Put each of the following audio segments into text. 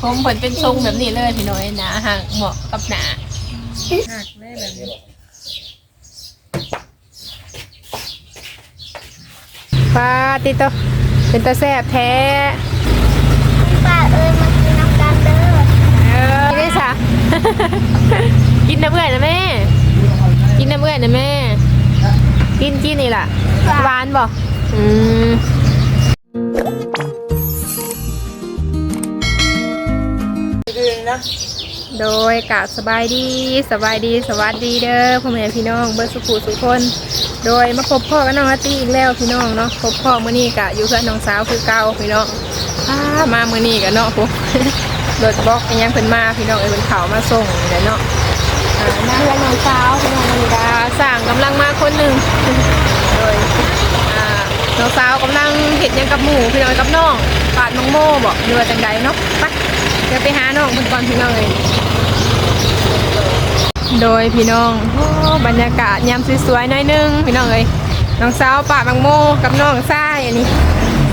ผมผลเป็นทรงแบบนี้เลยพี่น้อยหนาห่างเหมาะกับหนาหักได้แบบนี้ปลาติโตเป็นตาแซ่บแท้ป้าเอ้ยมากินน้ำกันเด้อเออได้สะกินน้ำเอื่อยนะแม่ กินน้ำเอื่อยนะแม่ กินกินนี่ล่ะหวานบ่อืม โดยกะสบายดีสบายดีสวัสดีเด้อพ่อแม่พี่น้องเบิร์สุขุสุขคน โดยมาพบพ่อกับน้องอาร์ตี้อีกแล้วพี่น้องเนาะพบพ่อมื้อนี้กะอยู่กับน้องสาวคือเก่าพี่น้องอ้ามามื้อนี้กะเนาะปุ๊รถบล็อกอิหยังเพิ่นมาพี่น้องเอ้ยเพิ่นเขามาส่งนี่แหละเนาะอ่ามาเพื่อนน้องสาวพี่น้องมื้อนี้กะสร้างกำลังมาคนหนึงโดยอ่าน้องสาวกำลังเห็ดหยังกับหมูพี่น้องกับน้องปาดมังโม่บอกเรือจังใดเนาะไป เดี๋ยวไปหาน้องเพิ่นก่อนพี่น้องเลยโดยพี่น้องโอ้บรรยากาศยามสวยๆหน่อยหนึงพี่น้องเอ้ยน้องสาวปาดมังโม่กับน้องซ้ายอันนี้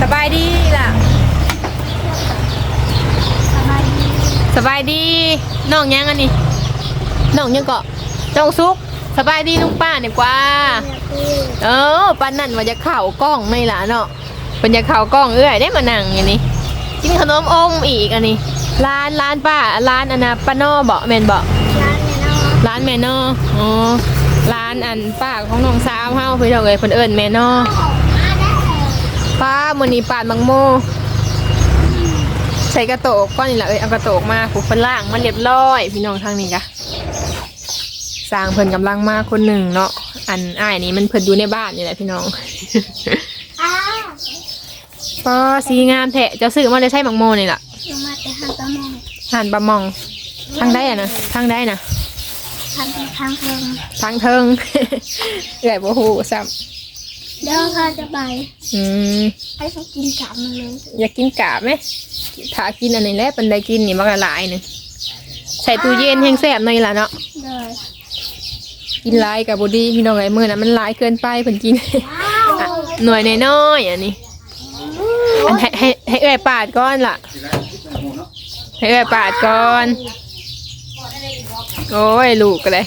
สบายดีล่ะสบายดีสบายดีน้องยังอันนี้น้องยังเกาะน้องซุกสบายดีลุงป้าเนี่ยกว่า เออปันนั่นว่าจะเข่ากล้องไม่ล่ะเนาะเป็นจะเข่ากล้องเอื้อยได้มานั่งอย่างนี้กินขนมอมอีกอันนี้ ร้านร้านป้าร้านอันนะป้าโน่บอกแมนบอกร้านเนี่ยเนาะร้านแมนออ๋อร้านอันป้าของน้องสาวเฮาเพื่อนเอ้ยเพิ่นเอิ้นแมนอป้ามื้อนี้ปาดมังโมใส่กระโตกก้อนนี่แหละเอ้ยเอากระโตกมาผูกเพิ่นล่างมันเรียบร้อยพี่น้องทางนี้กะสร้างเพิ่นกำลังมาคนหนึ่งเนาะอันอ้ายนี่มันเพิ่นอยู่ในบ้านนี่แหละพี่น้องอ้าป้าสีงามแท้เจ้าซื้อมาได้ใช้มังโมนี่ล่ะลง มาแต่ทางตะมองหันบะมอง ทางได้อะนะทางได้นะทางทางเพิงทางเทิง เอื้อยบ่ฮู้ซ้ำเดี๋ยวข้าจะไปอืมให้เขากินสามมันเลยอยากกินกาบไหมถ้ากินอันนี้แหละเป็นได้กินนี่มันก็หลายหนึงใส่ตู้เย็นแห้งแซ่บหน่อยล่ะเนาะเลยกินหลายกับบดีพี่น้องไอ้มื้อน่ะมันหลายเกินไปเพิ่นกินว้าวอะหน่วยน้อยๆอันนี้ อันให้ให้ให้เอ้อยปาดก่อนล่ะให้ เอ้อยปาดก่อน โอ้ยลูกก็เลย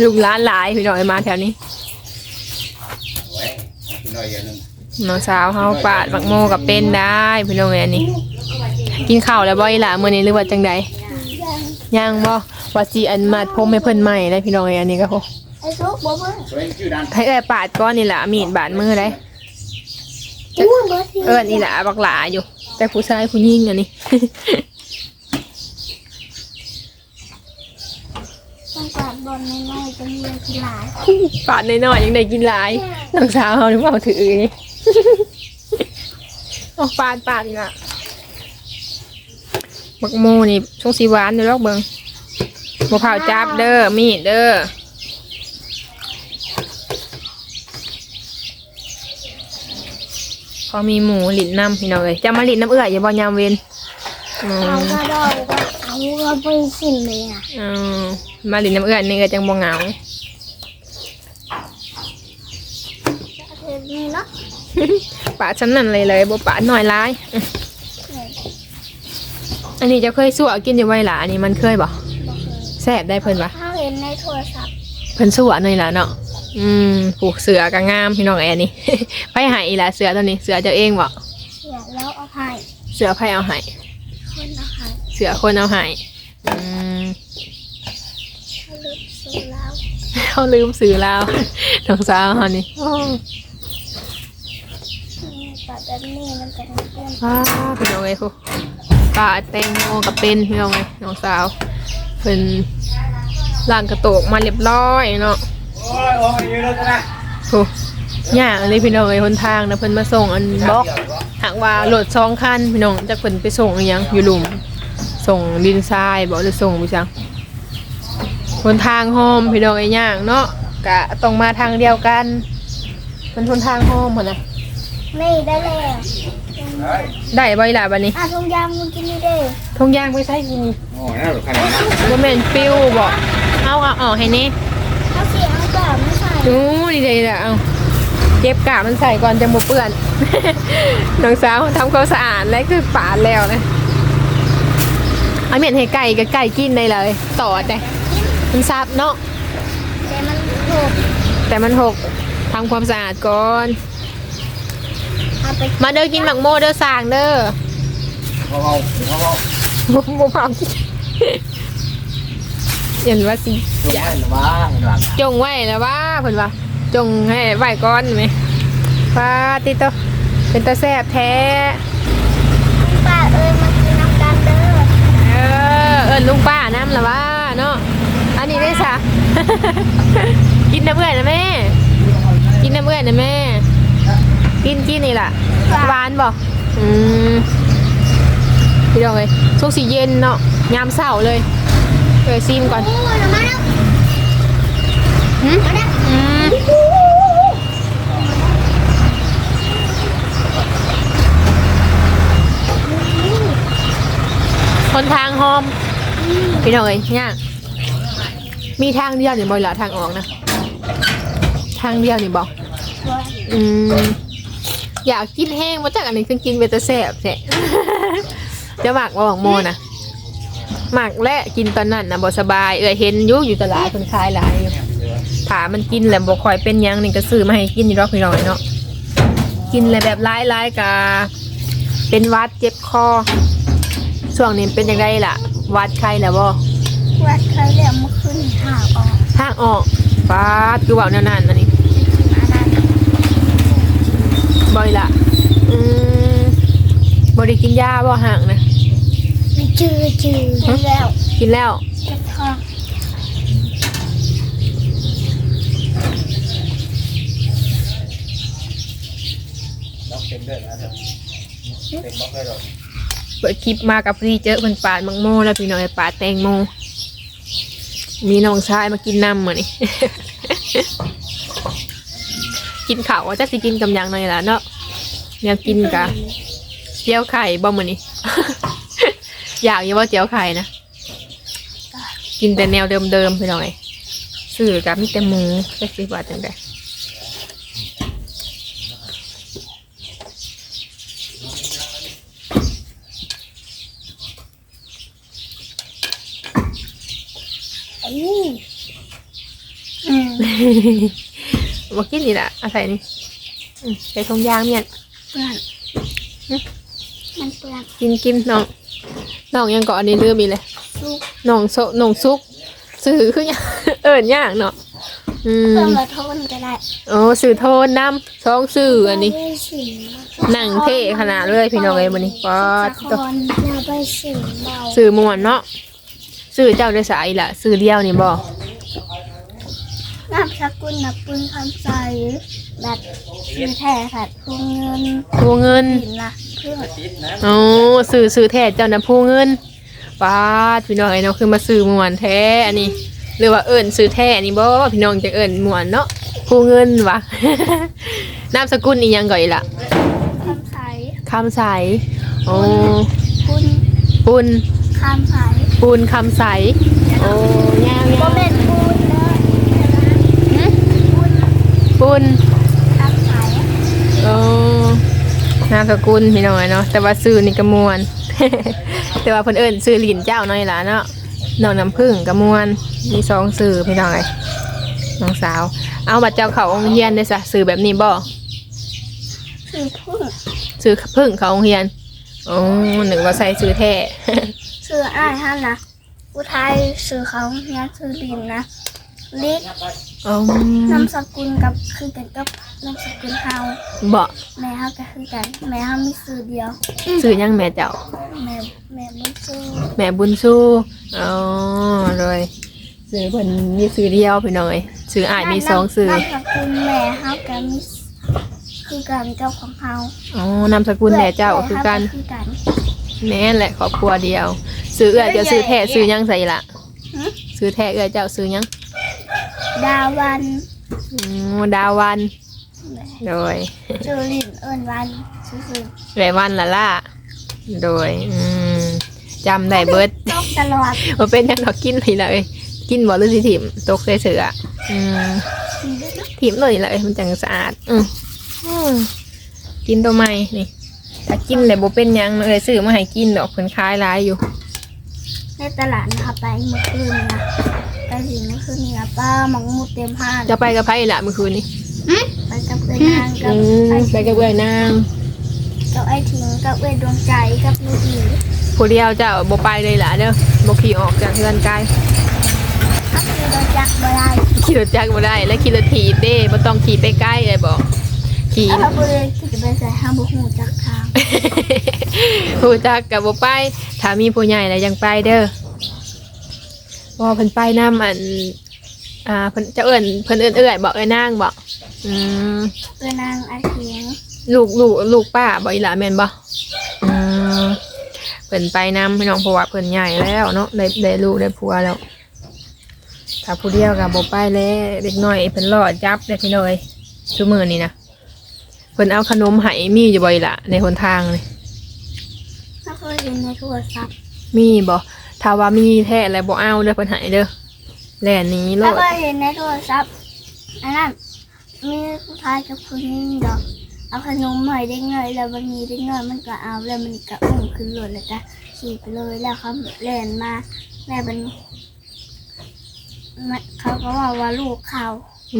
ลูกหล้านหลายพี่น้องไอ้มาแถวนี้ไว้กินหน่อยอย่างหนึงน้องสาวเฮาปาดบักโมกับเป็นได้พี่น้องเอ้ยอันนี้ กินข้าวแล้วบ่อีหล่ะมื้อนี้หรือว่าจังใดยังยังบ่ว่าสิอันมาพมให้เพิ่นใหม่ได้พี่น้องเอ้ยอันนี้ก็โหไอ้ลูกบ่เบิ่งสวยชื่อดันให้เอ้ยปาดก้อนนี่ล่ะมีดบาดมือได้อู้เบิร์ดสิเอิ้นอีหล่ะบักหลาอยู่ แต่ผู้ชายผู้หญิงอันนี้ต้องการบอลน้อยๆจะมีกีฬาปาดน้อยๆยังได้กินหลายน้องสาวเฮาถึงว่าถือนี่โอ้ปาดปาดนี่ล่ะบักโมนี่ช่วงสีหวานเด้อลอกเบิ่งบ่เผาจับเด้อมีดเด้อ อมีหมูหลินน้ำพี่น้องเอ้ยจะมาหลินน้ำเอื้อยอย่าบ่ยามเว้นอืเอามก็ดอกก็เอาก็ไปสินเลยอะอืมมาหลินน้ำเอื้อยนี่ก็จังบ่เหงา เห็นนี่เนาะปาดชั้นนั่นเลยเลยบ่ปาดหน่อยร้ายอื้ออันนี้จะเคยสั่วกินอยู่ไว้ล่ะอันนี้มันเคยบ่บอกเลยแซ่บได้เพิ่นปะถ้าเห็นในโทรศัพท์เพิ่นสั่วหน่อยล่ะเนาะ อืมผูกเสือก็งามพี่น้องไอ้อันนี้ไผให้อีล่ะเสือตัวนี้เสือเจ้าเองบ่เสียแล้วเอาให้เสือไผเอาให้คนเอาให้เสือคนเอาให้อืมเขาลึกซื้อแล้วเขาลืมสื่อแล้วน้องสาวเขานี่โอ้นี่ปัดแบบนี้มันจะเป็นเพื่อนว้าพี่น้องไอ้พวกปลาแตงโมกับเป็นพี่น้องไอ้น้องสาวเป็นล่างกระโตกมาเรียบร้อยเนาะ โอ้ยโอ้ยยืนเลยนะโอ้ย่างเลยพี่น้องไอ้หนทางนะเพิ่นมาส่งอันบล็อกหากว่ารถสองคันพี่น้องจากเพิ่นไปส่งอีหยังอยู่หลุม ส่งดินทรายบอกจะส่งไปจังหนทางโฮมพี่น้องไอ้ย่างเนาะกะต้องมาทางเดียวกัน มันหนทางโฮมเหรอนะนี่ได้แล้วได้บ่อยล่ะบัดนี้อะทงยางมึงกินนี่เด้ทงยางไปใส่กินโอ้ยน่าหลุดขนาดนั้นบ่แม่นฟิวบอกเอาเอาออกให้แนี่ เอาเสียใส่ดูนี่เลยล่ะเอาเก็บกาบมันใส่ก่อนจะหมเปื้อนน้องสาวทำความสะอาดแล้วคือปาดแล้วนะเอาเมียนให้ไก่กับไก่กินได้เลย ต่อแต่มันซับเนาะแต่มันถูกแต่มันหกทำความสะอาดก่อนมาเด้อกินหมักโมเด้อสางเด้อเขาเอาเขาเอาบ่บ่พร้อมกิน เห็นว่าสิตัวไม่หรือว่าหลังจงไว้แล้วว่าเพิ่นว่าจงให้ไว้ก่อนไหมฟาติโตเป็นตาแซ่บแท้ป้าเอ้ยมากินน้ำกันเด้อเออเอิ้นลุงป้าน้ำละว่าเนาะอันนี้ได้ซะกินน้ำเบื่อนะแม่ กินน้ำเบื่อนะแม่ กินกินนี่ล่ะหวานบ่อืมพี่ดองเลยช่วงสีเย็นเนาะยามเสาร์เลย เออซีมก่อนโอ้ยมาแล้วหืมมาแล้วอืมคนทางหอม พี่น้องเอ้ยเนี่ยากมีทางเดียวนี่บ่อยละทางออกนะ ทางเดียวนี่บอกอืมอยากกินแห้งมาจากอันนี้คือกินเวตาแซ่บแท้จะหมักบ่ของโมนะ หมักและกินตอนนั้นนะบ่สบาย เออเห็นอยุอยู่ตลาดคนขายหลายอยู่ถามันกินแหละบ่ค่อยเป็นหยังนี่ก็ซื้อมาให้กินอยู่ดอกพี่น้อยเนาะกินอะไรแบบร้ายๆกะเป็นหวัดเจ็บคอช่วงนี้เป็นยังไงล่ะหวัดไข้แล้วบ่วัดเคยเรียกมาขึ้นหาออกทางออกฟาดคือเว่าแนวนั้นอันนี้มานั้นบ่อยละอืมบ่ได้กินยาบ่ห่างนะ ไม่จืดจืดแล้วกินแล้วเจ็บท้องบล็อกเต็มด้วยนะเถอะเต็มบล็อกเลยหรอเปิดคลิปมากับพี่เจอเพิ่นปาดมังโมแล้วพี่น้อยปาดแตงโม มีน้องชายมากินน้ำมื้อนี้กินข้าวว่าจักสิกินกำยังหน่อยล่ะเนาะแนวกินกะเจียวไข่บ่มื้อนี้ อยากอยู่ว่าเจียวไข่นะ กินแต่แนวเดิมๆพี่น้อยซื้อกับมีแต่หมูจักสิว่าจังไดอืมอืมบ่กินนี่ล่ะเอาใส่นี่อืมใส่ทงยางเมียนเปื่อนมันเปื่อนกินกินน้อง น้องยังเกาะอันนี้ลืมอีกเลยซุกน้องโซน้องซุกสื่อคือหยัง เอิญยากเนาะอืมเพิ่มมาโทนก็ได้โอ้สื่อโทนน้ำสองสื่ออันนี้ย่าไปสิงหนังเท่ขนาดเลยพี่น้องเอ้ยวันนี้ป๊าดสะตัวคอนอย่าไปสิงเบาสื่อมวนเนาะสื่อเจ้าได้สายล่ะสื่อเดียวนี่บ่น้ำสกุลนับปืนคำใสแบบคือแท้ค่ะพวงเงินผู้เงิน หินละเพื่อ โอ้สื่อสื่อแท้เจ้านะผู้เงินป๊าดพี่น้องเอ้ยเนาะคือมาสื่อมวนแท้อันนี้หรือว่าเอิญสื่อแท้อันนี้บ่พี่น้องจะเอิญมวนเนาะผู้เงินวะนามสกุลนี่ยังก่อนอีกล่ะคำใสคำใสโอ้ปุนปุนคำใสปูนคำใส โอ้ยาวก็ยาวเป็นปุนเลย ปูน คำใส โอ้นามสกุลพี่น้อยเนาะแต่ว่าซื้อนี่กระมวลแต่ว่าเพิ่นเอิ้นซื้อหลินเจ้าน้อยล่ะเนาะน้องน้ำผึ้งกระมวลมีสองซื้อพี่น้องไอ้น้องสาว เอาบัตรเจ้าเขาโรงเรียนได้ซะซื้อแบบนี้บ่คือพึ่งซื้อผึ้งเขาโรงเรียนโอ้นึกว่าใส่ซื้อแท้ซื้ออ้ายท่านนะอุทัยซื้อเขาเนี่ยซื้อลินนะลิกอ๋อนามสกุลกับคือกันกับ นามสกุลเฮาบ่แม่เฮาก็คือกันแม่เฮามีซื้อเดียว ซื้อยังแม่เจ้า แม่แม่บ่ซื้อแม่บุญสู้อ๋อเลยซื้อเพิ่นมีซื้อเดียวพี่น้อยซื้ออ้ายมีสองซื้อ นามสกุลแม่เฮาก็มีคือกันเจ้าของเฮาอ๋อนามสกุลแม่เจ้าคือกันคือกัน แม่นแหละครอบครัวเดียว ซื้อเอื้อเจะซื้อแท้ซื้อยังใส่ละหึซื้อแท้เอื้อเจ้าซื้อยังดาวันอ๋อดาวัน โดยซื้อลินเอิ้นวันซื้อไรวันละล่ะโดยอืมจำได้เบิดๆตกตลอดว่าเป็นยังดอกกินเลยเลยกินบ่หรือสิถิ่มตกใส่เสืออืมถิ่มเลยเลยมันจังสะอาดอืมอืมกินตัวใหม่นี่ถ้ากินเลยบ่เป็นหยังเลยซื้อมาให้กินดอกเพิ่นขายหลายอยู่ ในตลาดนะคะไปเมื่อคืนนะไปถึงเมื่อคืนนี่นะป้าหมองหมูเต็มห้านจะไปกับไผล่ะเมื่อคืนนี้ ไปกับเพื่อนนางกัอืบมไอ้ไปกับเอื้อยนางกับไอ้ทิ้งกับเอ้ยดวงใจกับลูกอีผู้เดียวเจ้าบ่ไปเลยล่ะเด้อบ่ขี่ออกจากเฮือนไกลถ้าคือเราจักบ่ได้ขี่รถจักรบ่ได้ และขี่รถถีบเด้บ่ต้องขี่ไปใกล้เลยบอกขี่ถ้าเราบ่ได้ที่จะไปใส่ห้างบุหูจักทางผู้จักกับบ่ไปถ้ามีผู้ใหญ่แล้วยังไปเด้อบ่เพิ่นไปนํอันอ่าเพิ่นจะเอิ้นเพิ่นเอิ้นเอื้อยบอกเอ้ยนางบอก อืมเพื่อนนางไอ้ทิ้งลูกลูกลูกป้าบ่อีหล่าแม่นบ่อืมเพิ่นไปนํพี่น้องเพราะว่าเพิ่นใหญ่แล้วเนาะได้ได้ลูกได้ผัวแล้วถ้าผู้เดียวก็บ่ไปแล้วเด็กน้อยเพิ่นรอจับได้พี่น้อยซุมื้อนี้นะเพิ่นเอาขนมให้มีอยู่บ่อีหล่ะในหนทางนี่ถ้าเคยเห็นในโทรศัพท์มีบ่ถ้าว่ามีแท้แล้วบ่เอาเด้อเพิ่นให้เด้อแล่นหนี้โลถ้าดเคยเห็นในโทรศัพท์อันนั้น มีผู้ชายกับผู้หญิงดอก เอาขนมให้ได้เงยแล้ววันนี้ได้เงยมันก็เอาแล้วมันก็อุ้มขึ้นรถเลยจ้ะขี่ไปเลยแล้วเขาเล่นมาแม่เป็นมันเขาก็ว่าว่าลูกเขา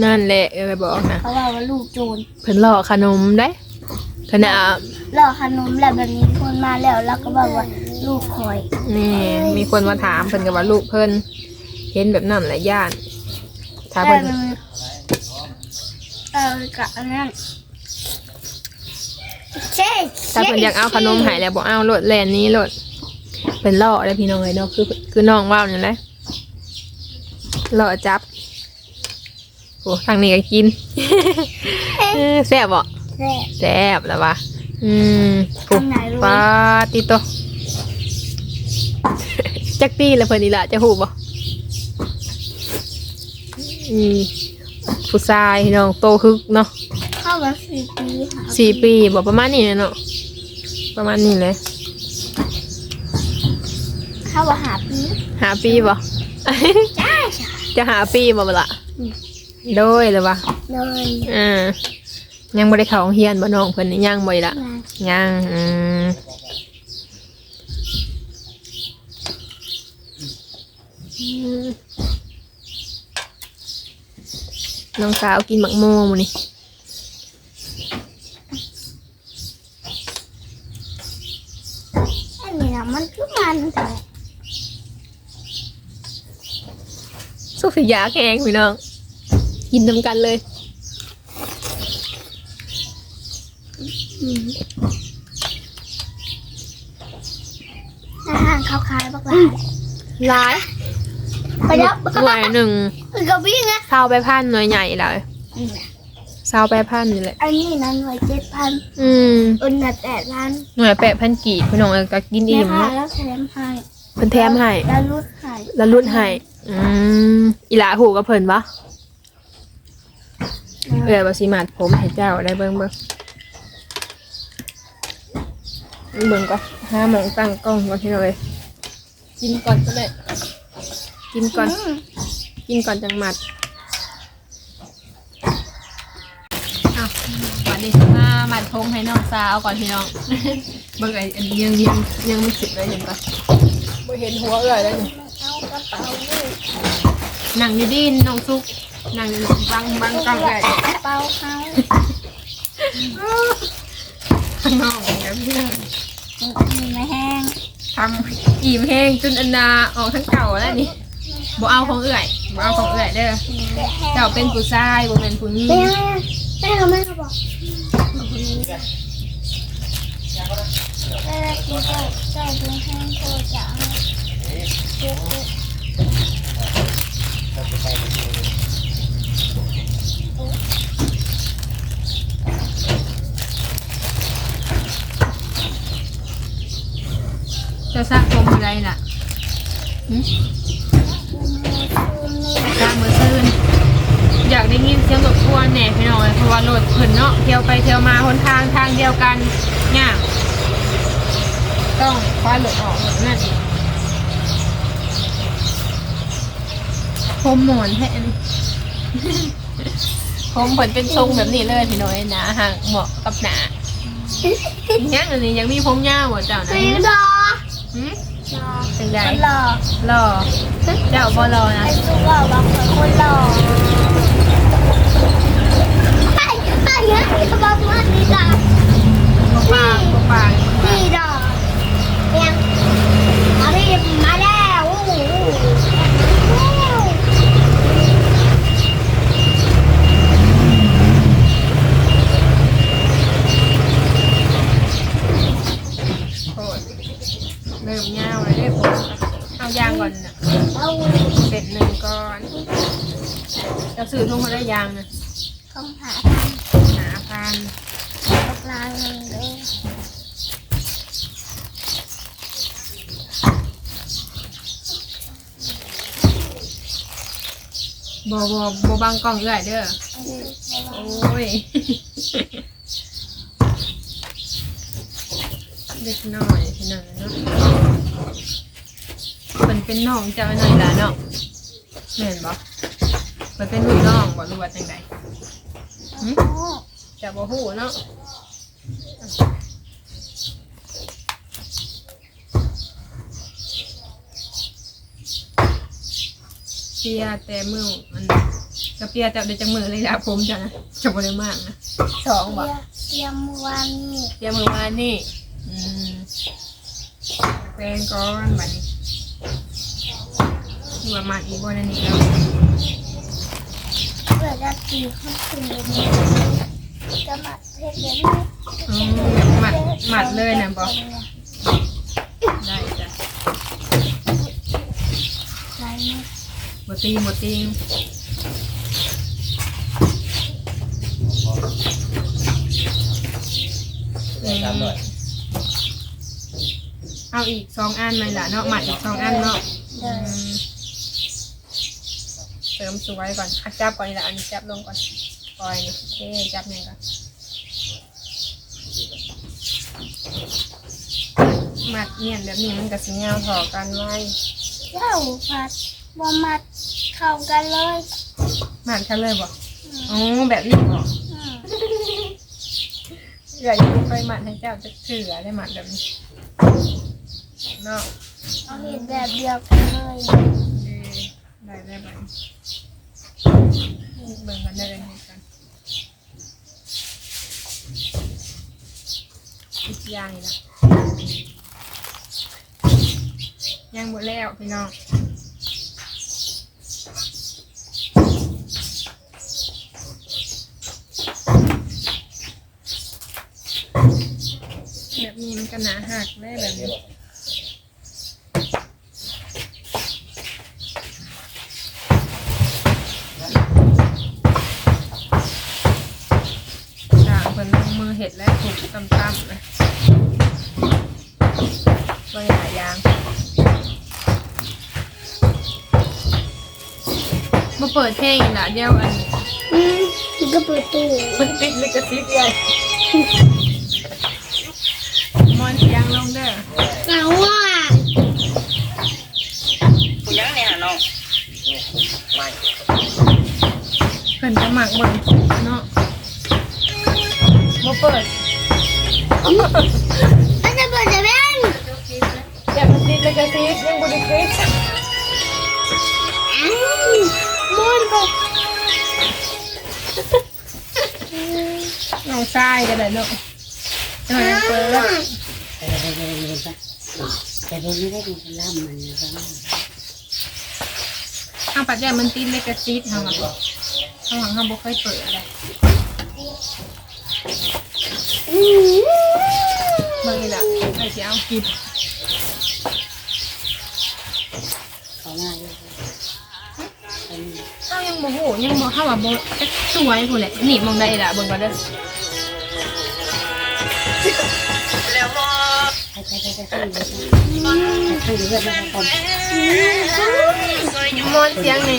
นั่นแหละเอ้ยบอกนะเขาว่าว่าลูกโจรเพิ่นรอขนมได้ขณะรอขนมแล้วแบบนี้คนมาแล้วแล้วก็บอกว่าลูกคอยนี่มีคนมาถามเพิ่นก็ว่าลูกเพิ่นเห็นแบบนั้นแหละย่านถ้าแต่เพิ่นมันเออ กับอันนั้นเช่ถ้าเพิ่นอยากเอาขนมให้แล้วบ่เอาโลดแลนนี้โลดเพิ่นล่อได้พี่น้องเอ้ยเนาะคือคือน้องว่าวนี่แหละล่อจับโอ้ทางนี้ก็กินแซ่บบ่แช่แซ่บแล้ววะอืมโอ้ปาติโตจักปีแล้วเพิ่นนี่ล่ะจะฮู้บ่อืม ผู้ชายพี่น้องโตคึกเนาะเข้ามาสี่ปีค่ะสี่ปีบ่ประมาณนี้แหละเนาะประมาณนี้เลยเข้ามาหาปีหาปีบ่ใช่ค่ะจะหาปีบ่บ่ล่ะโดยเลยวะเลยอ่ายังบ่ได้เข้าโรงเรียนบ่น้องเพิ่นนี่ยังบ่ได้ละมายังอืมอืม น้องสาวกินหมักโมมื้อนี้อันนี้นะมันคือมันแต่สุกสิยาแข็งพี่น้อง กินนำกันเลยอาหารเขาขายบักหลายหลาย ไปแล้วหน่วยหนึ่งคือกระบี่ไงเศร้าไปพันหน่วยใหญ่เลยเศร้าไปพันนี่แหละอันนี้นะหน่วยเจ็ดพันอืมอันน่ะแปดพันหน่วยแปะพันกีบพี่น้องเออก็กินแม่อิ่มค้าเนาะแล้วแถมให้เพิ่นแถมให้แล้วรุดให้แล้วรุ่นให้อืมอีหลาหูกับเพิ่นปะเออบ่สิมาดผมให้เจ้าได้เบิ่งเบิ่งเบิ่งก่อนห้าโมงตั้งกล้องก่อนพี่น้องเอ้ยกินก่อนก็ได้ กินก่อนอืมกินก่อนจังหมัดอ้าววันนี้มาหมัดพงให้น้องสาวก่อนพี่น้องเบิ่งไอ้อันนี้ยังยังยังไม่สุดเลยเห็นปะบ่เห็นหัวเอ่ยเลยนี่เอากระเป๋าลูกนั่งอยู่ดินน้องซุกนั่งอยู่บังบังกล้องเลยกระเป๋าเขาข้างนอกอย่างเงี้ยพี่น้องมีไม่แห้งทำอิ่มแห้งจนอันนาออกทั้งเก่าแล้วนี่ บ่เอาของเอื่อยบ่เอาของเอื่อยเด้อเจ้าเป็นผู้ชายบ่เป็นผู้หญิงแม่แม่เขาไม่เขาบอกแม่กินเจ้าเจ้าเป็นแห้งโตจ๋าเจ๊จะสร้างผมอะไรน่ะหึสร้างมือซื่นอยากได้ยินเสียงรถทัวร์แหน่พี่น้อยเพราะว่ารถเพิ่นเนาะเที่ยวไปเที่ยวมาหนทางทางเดียวกันยากต้องคว้ารถออกแบบนั่นผมหมอนแทนผผมผลเป็นทรงแบบนี้เลยพี่น้อยหนาห่างเหมาะกับหนาเนี่ยอันนี้ยังมีผมยาวบ่เจ้านะสีรอหืมรอเป็นไงคนรอรอเจ้าบ่รอนะไอ้สุกรอบางคนคนรอไอ้ไอ้เนี่ยเขาบอกว่าดีจ้ะบ่ปากบ่ปากนี่ดอกยังมานตกลางหนึ่งเด้อบ่บ่บ่บังกล้องเอื้อยเด้อ โอ้ย เด็กน้อยพี่น้อยเนาะมันเป็นน้องเจ้าหน่อยละเนาะเห็นบ่มันเป็นลูกน้องบ่รู้ว่าจังไดหึ จะบ่ฮู้เนาะเปียแต่มือมันก็เปียแต่ได้จังมือเลยละผมจ้ะนะจะบ่ได้มากนะสองบ่เตรียมวันนี้เปียมือวานนี่อืมแปลงก่อนบัดนี้ว่ามาอีกบ่นั่นนี่แล้วเพื่อจะตีขึ้นขึ้นเลย จะมาเทศเดี๋ยอืมหมัดหมัดเลยนะบ่ได้จ้ะใช่ไหมบ่ตีบตีเลยทำด้วยเอาอีกสองอันเลยล่ะเนาะหมัดอีกสองอันเนาะเดิอืมเสริมสวยก่อนอะจับก่อนนี่ละอันนี้จับลงก่อน ปล่อยนี่โอเคจับเนี่ยก่อนหมัดเนียนแบบนี้มันก็สิยาวถอกันไว้เจ้าผัดบ่มัดเข้ากันเลยหมัดกันเลยบ่อ๋อแบบนี้บ่อืมเดี๋ยวอยู่ไปหมัดให้เจ้าจะเสือได้หมัดแบบนี้เนาะเอาเห็นแบบเดียวกันเลยเออได้ได้ไหมเบิ่งกันได้เลย กันอีกอย่างนี่ละยังหมดแล้วพี่น้องแบบนี้มันก็หนาหักได้แบบนี้ด่างเป็นลงมือเห็ดและถูกตำๆเล มาเปิดเพลงอีกละเดียวอันอืมมันก็เปิดตู้มันติดลิขสิทธิ์ใหญ่มอนเสียงลงเด้อเอาว่ายังเนี่ยน้องไม่เพิ่นจะหมักเบิ่งเนาะมาเปิดอันจะเปิดจะเป็นอย่ามาติดลิขสิทธิ์ยังบริกริสอ้าว มุนไปน้องชายก็ได้เนาะเออเปิดแต่เดี๋ยวนี้ได้ดูล่ำมันนะครับเอาปัจจัยมันติดลิขสิทธิ์เฮาอะบ่เฮาหังเฮาบ่เคยเปิดอะไรอืมเบิ่งนี่ล่ะไอ้สิเอากินเขาง่ายเลยเป็น ยังบ่ฮู้ยังบ่เฮาว่าบ่จักสวยพุ่นแหละนี่มองได้ล่ะเบิ่งก่อนเด้อแบบนั้นก่อนมอนเสียงนี่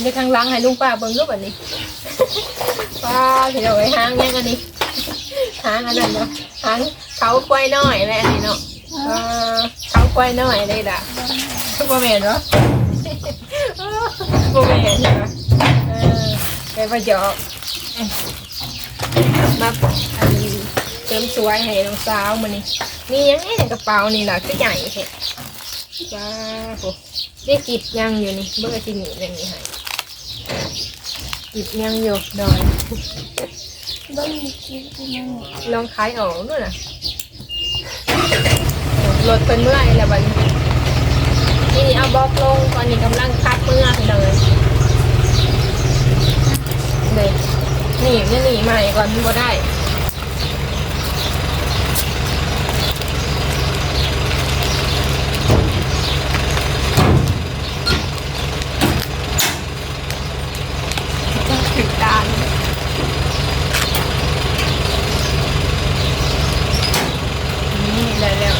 นไปทางหลังให้ลุงป้าเบิ่งรูปอันนี้ป้าเดี๋ยวไว้หางยังอันนี้หางอันนั้นเนาะหางเขาควายน้อยแม่อันนี้เนาะอ่าเขาควายน้อยเลยล่ะบ่แม่นเนาะบ่แม่นใช่ไหมเออไปประจอบเอ้ยมาอันนี้เติมสวยให้น้องสาวมันนี่นี่ยังไงในกระเป๋านี่ล่ะก็ใหญ่แท้จ้าโหได้กิบยังอยู่นี่เบอร์ที่นี่อย่างนี้ให้ กิบยังอยู่ดอยบ่มีคิดที่มันลองขายออกด้วยนะรถเป็นเมื่อยแล้วบัดนี้นี่นี่เอาบล็อกลงตอนนี้กำลังคัดเมื่อเลยเลยหนีเนี่ยหนีใหม่ก่อนมันบ่ได้ ถึงด้าน นี่เลยเร็ว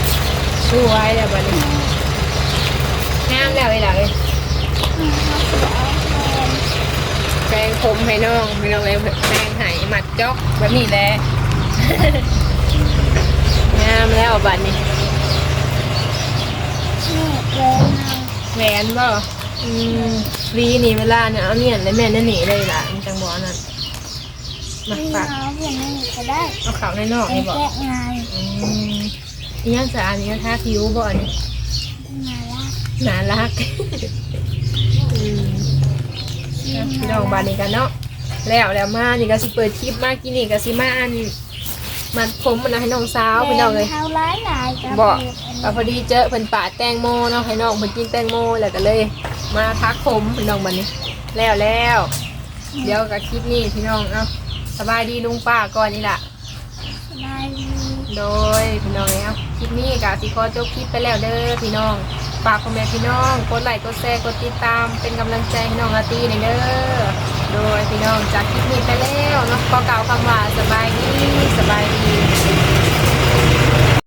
ๆช่ วยแล้วบัดนี้งามแล้วเลยล่ะเลยแปรงผมให้น้องให้น้องเลยแปรงไหหมัดจอกแบบนี้แหละ งามแล้วบัดนี้นี่เลยแหวนบ่อืมวีนี่เวลาเนี่ยเอาเนี่ยเลยแม่นั่นหนีเลยล่ะมันจังบ่นั่นมานี่ฝากน้องเพียงนี้ก็ได้เอาเขาในนอกเป็นนี่บอกแก้งานอืม นี่ยังสะอาดนี่ยังทาผิวบ่อันนี้มาละน่ารักอืมนะพี่น้องบานนี้กันเนาะแล้วแล้วมานี่ก็สิเปิดคลิปมากินนี่ก็สิมาอันมันผมมันนะให้น้องสาวพี่น้องเลย เท้าร้ายหลายกับบอกเด็กอันก็พอดีเจอเพิ่นป่าดแตงโมเนาะให้น้องเพิ่นกินแตงโมแล้วก็เลย มาทักผมพี่น้องบันนี้ แล้วแล้วเดี๋ยวกับคลิปนี้พี่น้องเนาะสบายดีลุงป้าก่อนนี่ล่ะสบายดี โดยพี่น้องเนี่ยคลิปนี้กะสิขอจบคลิปไปแล้วเด้อพี่น้องฝากคอมเมนต์พี่น้องกดไลค์กดแชร์กดติดตามเป็นกำลังใจให้น้องอาตีหน่อยเด้อโดยพี่น้องจากคลิปนี้ไปแล้วเนาะก็กล่าวคำว่าสบายดีสบายดี